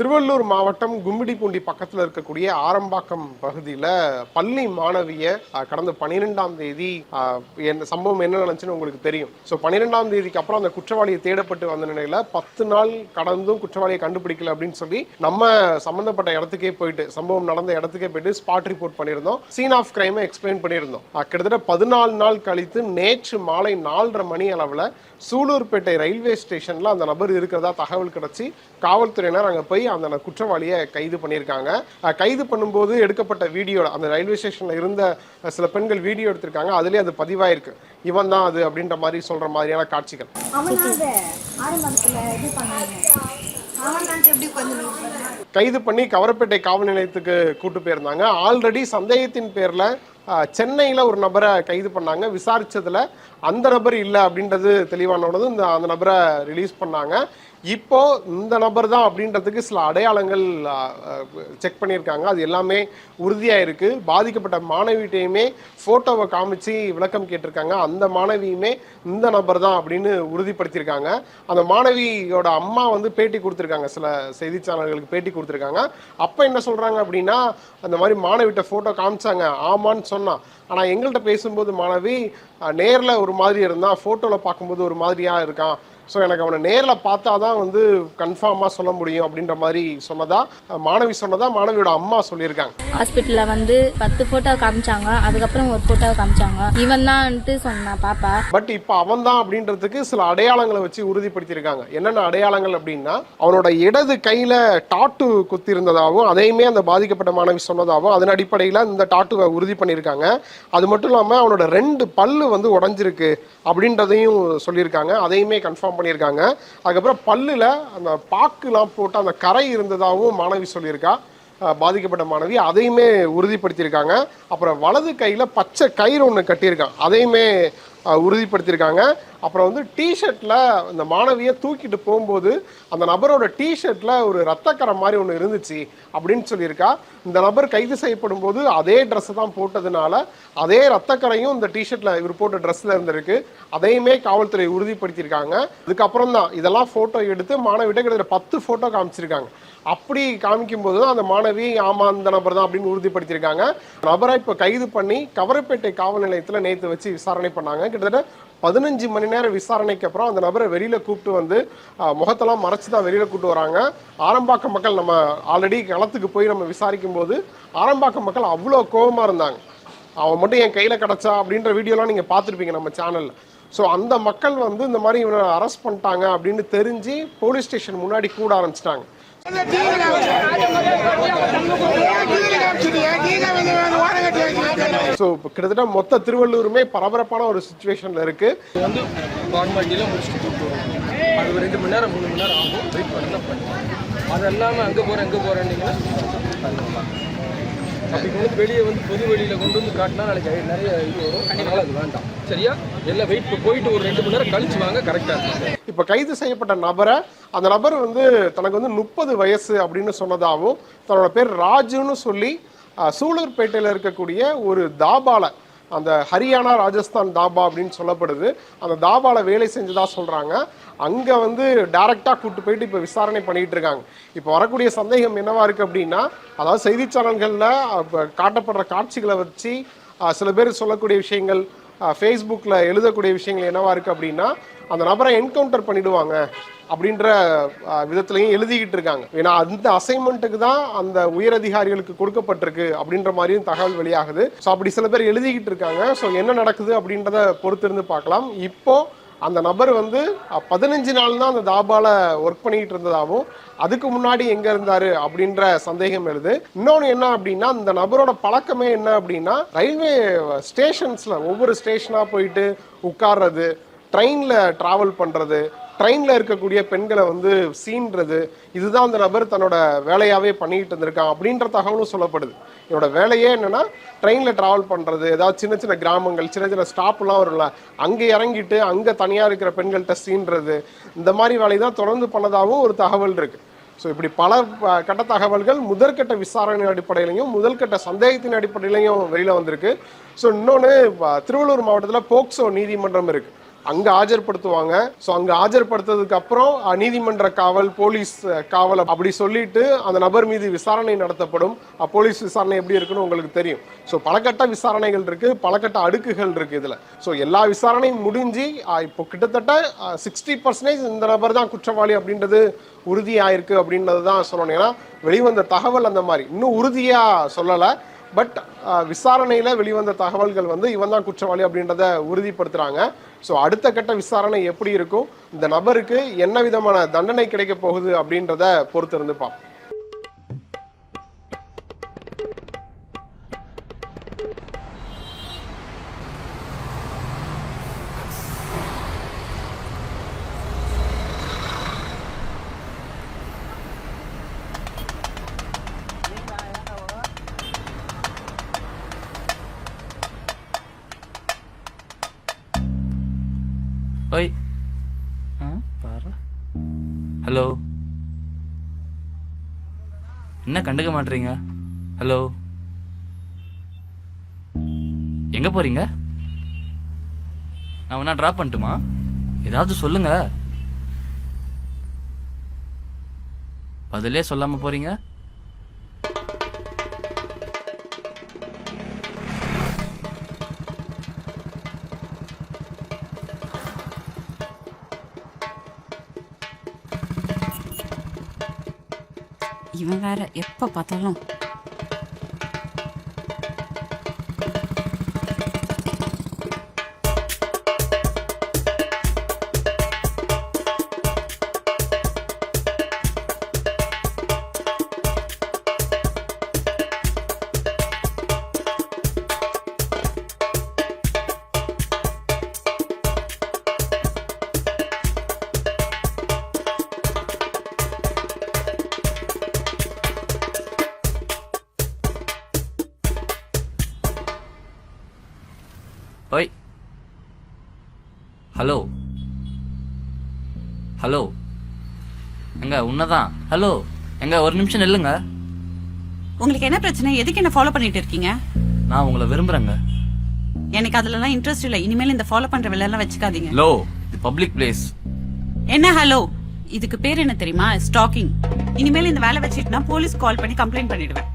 திருவள்ளூர் மாவட்டம் கும்மிடிப்பூண்டி பக்கத்தில் இருக்கக்கூடிய ஆரம்பாக்கம் பகுதியில் பள்ளி மாணவிய கடந்த பன்னிரெண்டாம் தேதி என்ன சம்பவம் என்ன நடந்துச்சுன்னு உங்களுக்கு தெரியும். ஸோ பன்னிரெண்டாம் தேதிக்கு அப்புறம் அந்த குற்றவாளியை தேடப்பட்டு வந்த நிலையில் பத்து நாள் கடந்தும் குற்றவாளியை கண்டுபிடிக்கல அப்படின்னு சொல்லி நம்ம சம்மந்தப்பட்ட இடத்துக்கே போயிட்டு சம்பவம் நடந்த இடத்துக்கே போயிட்டு ஸ்பாட் ரிப்போர்ட் பண்ணியிருந்தோம். சீன் ஆஃப் கிரைமை எக்ஸ்பிளைன் பண்ணியிருந்தோம். கிட்டத்தட்ட பதினாலு நாள் கழித்து நேற்று மாலை நாலரை மணி அளவில் சூலூர்பேட்டை ரயில்வே ஸ்டேஷனில் அந்த நபர் இருக்கிறதா தகவல் கிடைச்சி காவல்துறையினர் அங்கே போய் அந்த குற்றவாளியை கைது பண்ணியிருக்காங்க. கைது பண்ணும்போது எடுக்கப்பட்ட வீடியோ அந்த ரயில்வே ஸ்டேஷன்ல இருந்த சில பெண்கள் வீடியோ எடுத்திருக்காங்க. அதுலேயே அது பதிவாயிருக்கு. இவன் தான் அது அப்படின்ற மாதிரி சொல்ற மாதிரியான காட்சிகள். கைது பண்ணி கவரப்பேட்டை காவல் நிலையத்துக்கு கூட்டு போயிருந்தாங்க. ஆல்ரெடி சந்தேகத்தின் பேர்ல சென்னையில ஒரு நபரை கைது பண்ணாங்க. விசாரிச்சதுல அந்த நபர் இல்லை அப்படின்றது தெளிவானது இந்த அந்த நபரை ரிலீஸ் பண்ணாங்க. இப்போ இந்த நபர் தான் அப்படின்றதுக்கு சில அடையாளங்கள் செக் பண்ணியிருக்காங்க. அது எல்லாமே உறுதியாக இருக்குது பாதிக்கப்பட்ட மாணவிட்டையுமே ஃபோட்டோவை காமிச்சு விளக்கம் கேட்டிருக்காங்க. அந்த மாணவியுமே இந்த நபர் தான் அப்படின்னு உறுதிப்படுத்தியிருக்காங்க. அந்த மாணவியோட அம்மா வந்து பேட்டி கொடுத்துருக்காங்க. சில செய்தி சேனல்களுக்கு பேட்டி கொடுத்துருக்காங்க. அப்போ என்ன சொல்கிறாங்க அப்படின்னா அந்த மாதிரி மாணவிட்ட ஃபோட்டோ காமிச்சாங்க. ஆமான்னு சொன்னான் ஆனால் எங்கள்கிட்ட பேசும்போது மாணவி நேரில் ஒரு மாதிரி இருந்தால் ஃபோட்டோவில் பார்க்கும்போது ஒரு மாதிரியாக இருக்கான். ஸோ எனக்கு அவனை நேரில் பார்த்தா தான் வந்து கன்ஃபார்மாக சொல்ல முடியும் அப்படின்ற மாதிரி சொன்னதா மாணவி சொன்னதா மாணவியோட அம்மா சொல்லியிருக்காங்க. ஹாஸ்பிட்டலில் வந்து பத்து ஃபோட்டோ காமிச்சாங்க. அதுக்கப்புறம் ஒரு ஃபோட்டோ காமிச்சாங்க. இவன் தான்ட்டு சொன்னான் பாப்பா. பட் இப்போ அவன் தான் அப்படின்றதுக்கு சில அடையாளங்களை வச்சு உறுதிப்படுத்தியிருக்காங்க. என்னென்ன அடையாளங்கள் அப்படின்னா அவனோட இடது கையில டாட்டு குத்தி இருந்ததாகவும் அதையுமே அந்த பாதிக்கப்பட்ட மாணவி சொன்னதாகவும் அதன் அடிப்படையில் இந்த டாட்டுவை உறுதி பண்ணியிருக்காங்க. அது மட்டும் இல்லாமல் அவனோட ரெண்டு பல்லு வந்து உடஞ்சிருக்கு அப்படின்றதையும் சொல்லியிருக்காங்க. அதையுமே கன்ஃபார்ம் பண்ணியிருக்காங்க. அதுக்கப்புறம் பல்லுல அந்த பாக்குலாம் போட்டு அந்த கரை இருந்ததாகவும் மாணவி சொல்லியிருக்கா. பாதிக்கப்பட்ட மாணவி அதையுமே உறுதிப்படுத்தியிருக்காங்க. அப்புறம் வலது கையில் பச்சை கயிறு ஒன்று கட்டியிருக்கான். அதையுமே உறுதிப்படுத்தியிருக்காங்க. அப்புறம் வந்து டிஷர்ட்டில் இந்த மாணவியை தூக்கிட்டு போகும்போது அந்த நபரோட டிஷர்ட்டில் ஒரு ரத்தக்கரை மாதிரி ஒன்று இருந்துச்சு அப்படின்னு சொல்லியிருக்கா. இந்த நபர் கைது செய்யப்படும் போது அதே ட்ரெஸ்ஸை தான் போட்டதுனால அதே ரத்தக்கரையும் இந்த டிஷர்ட்டில் இவர் போட்ட ட்ரெஸ்ஸில் இருந்திருக்கு. அதையுமே காவல்துறை உறுதிப்படுத்தியிருக்காங்க. அதுக்கப்புறம் தான் இதெல்லாம் ஃபோட்டோ எடுத்து மாணவிட்ட கிட்டத்தட்ட பத்து ஃபோட்டோ காமிச்சிருக்காங்க. அப்படி காமிக்கும் போது தான் அந்த மாணவி ஆமாம் அந்த நபர் தான் அப்படின்னு உறுதிப்படுத்தியிருக்காங்க. நபரை இப்போ கைது பண்ணி கவரப்பேட்டை காவல் நிலையத்தில் நேற்று வச்சு விசாரணை பண்ணாங்க. கிட்டத்தட்ட பதினஞ்சு மணி நேரம் விசாரணைக்கு அப்புறம் அந்த நபரை வெளியில கூப்பிட்டு வந்து முகத்தெல்லாம் மறைச்சு தான் வெளியில கூப்பிட்டு வராங்க. ஆரம்பாக்கம் மக்கள் நம்ம ஆல்ரெடி களத்துக்கு போய் நம்ம விசாரிக்கும் போது ஆரம்பாக்கம் மக்கள் அவ்வளோ கோபமா இருந்தாங்க. அவன் மட்டும் என் கையில் கிடச்சா அப்படின்ற வீடியோலாம் நீங்கள் பார்த்துருப்பீங்க நம்ம சேனலில் ஸோ அந்த மக்கள் வந்து இந்த மாதிரி இவனை அரெஸ்ட் பண்ணிட்டாங்க அப்படின்னு தெரிஞ்சு போலீஸ் ஸ்டேஷன் முன்னாடி கூட ஆரம்பிச்சிட்டாங்க. ஸோ இப்போ கிட்டத்தட்ட மொத்த திருவள்ளூருமே பரபரப்பான ஒரு சுச்சுவேஷனில் இருக்குது வந்து ஃபார்மாலிட்டியில் முடிச்சுட்டு கூப்பிட்டு அது ஒரு ரெண்டு மணி நேரம் மூணு மணி நேரம் ஆகும். வெயிட் பண்ணலாம். பண்ணுவோம் அது இல்லாமல் அங்கே போகிறேன் அங்கே போகிறேன்னீங்கன்னா அப்படி கொண்டு வந்து வெளியே வந்து பொது வெளியில் கொண்டு வந்து காட்டினா நாளைக்கு நிறைய இது வரும். அதனால அது வேண்டாம். சரியா? எல்லாம் வெயிட் போயிட்டு ஒரு ரெண்டு மணி நேரம் கழிச்சு வாங்க கரெக்டாக இருக்கும். இப்போ கைது செய்யப்பட்ட நபரை அந்த நபர் வந்து தனக்கு வந்து முப்பது வயசு அப்படின்னு சொன்னதாகவும் தன்னோட பேர் ராஜுன்னு சொல்லி சூலூர்பேட்டையில் இருக்கக்கூடிய ஒரு தாபால அந்த ஹரியானா ராஜஸ்தான் தாபா அப்படின்னு சொல்லப்படுது. அந்த தாபாவில் வேலை செஞ்சதா சொல்கிறாங்க அங்கே வந்து டேரெக்டாக கூட்டு போயிட்டு இப்போ விசாரணை பண்ணிகிட்டு இருக்காங்க. இப்போ வரக்கூடிய சந்தேகம் என்னவா இருக்கு அப்படின்னா அதாவது செய்தி சேனல்களில் காட்டப்படுற காட்சிகளை வச்சு சில பேர் சொல்லக்கூடிய விஷயங்கள் ஃபேஸ்புக்கில் எழுதக்கூடிய விஷயங்கள் என்னவா இருக்கு அப்படின்னா அந்த நபரை என்கவுண்டர் பண்ணிவிடுவாங்க அப்படின்ற விதத்துலையும் எழுதிக்கிட்டு இருக்காங்க. ஏன்னா அந்த அசைன்மெண்ட்டுக்கு தான் அந்த உயரதிகாரிகளுக்கு கொடுக்கப்பட்டிருக்கு அப்படின்ற மாதிரியும் தகவல் வெளியாகுது. ஸோ அப்படி சில பேர் எழுதிக்கிட்டு இருக்காங்க. ஸோ என்ன நடக்குது அப்படின்றத பொறுத்திருந்து பார்க்கலாம். இப்போ அந்த நபர் வந்து பதினஞ்சு நாள் தான் அந்த தாபால ஒர்க் பண்ணிக்கிட்டு இருந்ததாகவும் அதுக்கு முன்னாடி எங்க இருந்தாரு அப்படின்ற சந்தேகம் எழுது. இன்னொன்று என்ன அப்படின்னா இந்த நபரோட பழக்கமே என்ன அப்படின்னா ரயில்வே ஸ்டேஷன்ஸ்ல ஒவ்வொரு ஸ்டேஷனாக போயிட்டு உட்கார்றது ட்ரெயினில் ட்ராவல் பண்ணுறது ட்ரெயினில் இருக்கக்கூடிய பெண்களை வந்து சீன்றது இதுதான் அந்த நபர் தன்னோட வேலையாகவே பண்ணிக்கிட்டு இருந்திருக்கான் அப்படின்ற தகவலும் சொல்லப்படுது. என்னோட வேலையே என்னென்னா ட்ரெயினில் ட்ராவல் பண்ணுறது ஏதாவது சின்ன சின்ன கிராமங்கள் சின்ன சின்ன ஸ்டாப்லாம் வரும்ல அங்கே இறங்கிட்டு அங்கே தனியாக இருக்கிற பெண்கள்கிட்ட சீன்றது இந்த மாதிரி வேலை தான் தொடர்ந்து பண்ணதாகவும் ஒரு தகவல் இருக்குது ஸோ இப்படி பல கட்ட தகவல்கள் முதற்கட்ட விசாரணை அடிப்படையிலையும் முதல்கட்ட சந்தேகத்தின் அடிப்படையிலையும் வெளியில் வந்திருக்கு. ஸோ இன்னொன்று திருவள்ளூர் மாவட்டத்தில் போக்சோ நீதிமன்றம் இருக்குது அங்கே ஆஜர்படுத்துவாங்க. ஸோ அங்கே ஆஜர்படுத்ததுக்கு அப்புறம் நீதிமன்ற காவல் போலீஸ் காவல் அப்படி சொல்லிட்டு அந்த நபர் மீது விசாரணை நடத்தப்படும். போலீஸ் விசாரணை எப்படி இருக்குன்னு உங்களுக்கு தெரியும். ஸோ பலகட்ட விசாரணைகள் இருக்கு பலகட்ட அடுக்குகள் இருக்கு இதில். ஸோ எல்லா விசாரணையும் முடிஞ்சு இப்போ கிட்டத்தட்ட சிக்ஸ்டி பர்சன்டேஜ் இந்த நபர் தான் குற்றவாளி அப்படின்றது உறுதியாயிருக்கு அப்படின்றது தான் சொல்லணும். ஏன்னா வெளிவந்த தகவல் அந்த மாதிரி. இன்னும் உறுதியாக சொல்லலை. பட் விசாரணையில் வெளிவந்த தகவல்கள் வந்து இவன் தான் குற்றவாளி அப்படின்றத உறுதிப்படுத்துறாங்க. ஸோ அடுத்த கட்ட விசாரணை எப்படி இருக்கும்? இந்த நபருக்கு என்ன விதமான தண்டனை கிடைக்க போகுது அப்படின்றத பொறுத்து பார்ப்போம். ஹலோ. என்ன கண்டுக்க மாட்டீங்க ஹலோ. எங்க போறீங்க? நான் வேணா ட்ராப் பண்ணட்டுமா? ஏதாவது சொல்லுங்க. பதிலே சொல்லாம போறீங்க? இவன் வேற எப்போ பார்த்தாலும் ஹலோ. ஹலோ. எங்க உன்னதான். ஹலோ. எங்க ஒரு நிமிஷம் நில்லுங்க. உங்களுக்கு என்ன பிரச்சனை? எதுக்கு என்ன ஃபாலோ பண்ணிட்டு இருக்கீங்க? நான் உங்களை விரும்புறேங்க. எனக்கு அதுலலாம் இன்ட்ரெஸ்ட் இல்ல. இனிமேல் இந்த ஃபாலோ பண்ற வேலை எல்லாம் வச்சுக்காதீங்க. லோ இது பப்ளிக் பிளேஸ் என்ன ஹலோ? இதுக்கு பேர் என்ன தெரியுமா? ஸ்டாக்கிங் இனிமேல் இந்த வேலை வச்சுட்டுனா போலீஸ் கால் பண்ணி கம்ப்ளைண்ட் பண்ணிடுவேன்.